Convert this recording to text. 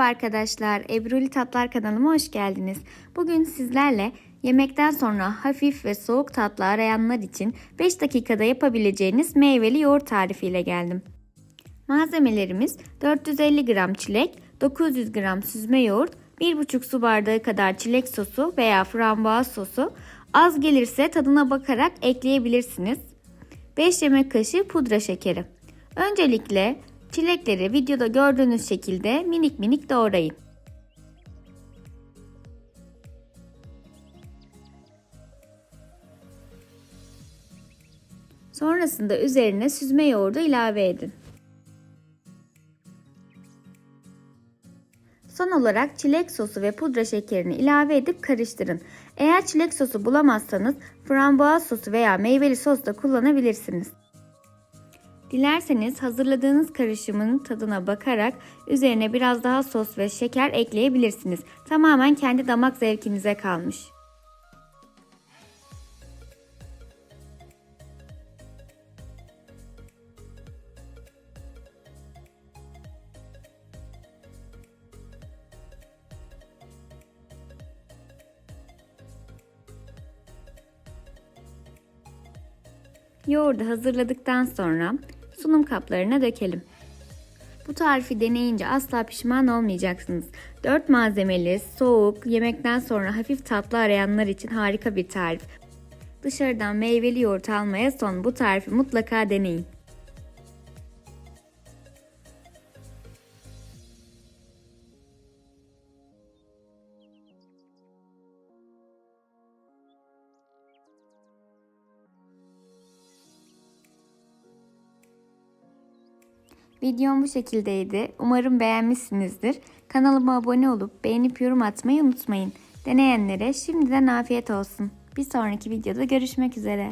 arkadaşlar, Ebruli Tatlar kanalıma hoş geldiniz. Bugün sizlerle yemekten sonra hafif ve soğuk tatlı arayanlar için 5 dakikada yapabileceğiniz meyveli yoğurt tarifiyle geldim. Malzemelerimiz 450 gram çilek, 900 gram süzme yoğurt, 1,5 su bardağı kadar çilek sosu veya frambuaz sosu, az gelirse tadına bakarak ekleyebilirsiniz. 5 yemek kaşığı pudra şekeri. Öncelikle çilekleri videoda gördüğünüz şekilde minik minik doğrayın. Sonrasında üzerine süzme yoğurdu ilave edin. Son olarak çilek sosu ve pudra şekerini ilave edip karıştırın. Eğer çilek sosu bulamazsanız frambuaz sosu veya meyveli sos da kullanabilirsiniz. Dilerseniz hazırladığınız karışımın tadına bakarak üzerine biraz daha sos ve şeker ekleyebilirsiniz. Tamamen kendi damak zevkinize kalmış. Yoğurdu hazırladıktan sonra sunum kaplarına dökelim. Bu tarifi deneyince asla pişman olmayacaksınız. 4 malzemeli, soğuk, yemekten sonra hafif tatlı arayanlar için harika bir tarif. Dışarıdan meyveli yoğurt almaya son bu tarifi mutlaka deneyin. Videom bu şekildeydi. Umarım beğenmişsinizdir. Kanalıma abone olup beğenip yorum atmayı unutmayın. Deneyenlere şimdiden afiyet olsun. Bir sonraki videoda görüşmek üzere.